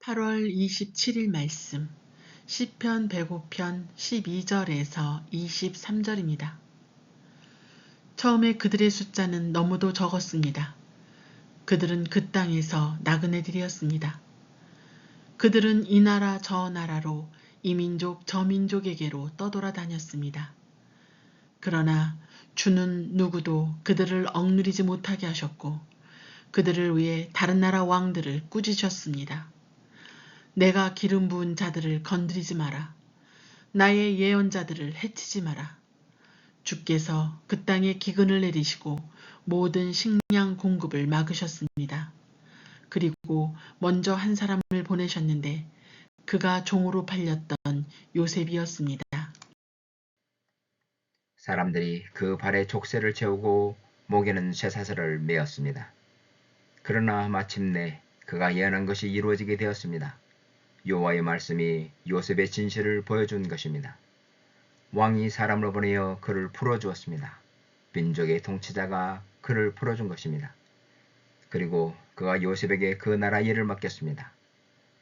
8월 27일 말씀 시편 105편 12절에서 23절입니다. 처음에 그들의 숫자는 너무도 적었습니다. 그들은 그 땅에서 나그네들이었습니다. 그들은 이 나라 저 나라로 이 민족 저 민족에게로 떠돌아다녔습니다. 그러나 주는 누구도 그들을 억누리지 못하게 하셨고 그들을 위해 다른 나라 왕들을 꾸짖으셨습니다. 내가 기름 부은 자들을 건드리지 마라. 나의 예언자들을 해치지 마라. 주께서 그 땅에 기근을 내리시고 모든 식량 공급을 막으셨습니다. 그리고 먼저 한 사람을 보내셨는데 그가 종으로 팔렸던 요셉이었습니다. 사람들이 그 발에 족쇄를 채우고 목에는 쇠사슬을 메었습니다. 그러나 마침내 그가 예언한 것이 이루어지게 되었습니다. 여호와의 말씀이 요셉의 진실을 보여준 것입니다. 왕이 사람을 보내어 그를 풀어주었습니다. 민족의 통치자가 그를 풀어준 것입니다. 그리고 그가 요셉에게 그 나라 일을 맡겼습니다.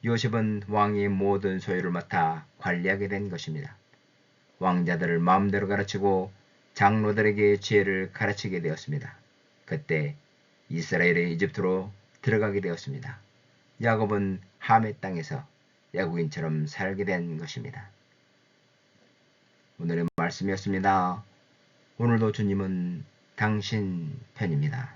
요셉은 왕의 모든 소유를 맡아 관리하게 된 것입니다. 왕자들을 마음대로 가르치고 장로들에게 지혜를 가르치게 되었습니다. 그때 이스라엘의 이집트로 들어가게 되었습니다. 야곱은 함의 땅에서 야구인처럼 살게 된 것입니다. 오늘의 말씀이었습니다. 오늘도 주님은 당신 편입니다.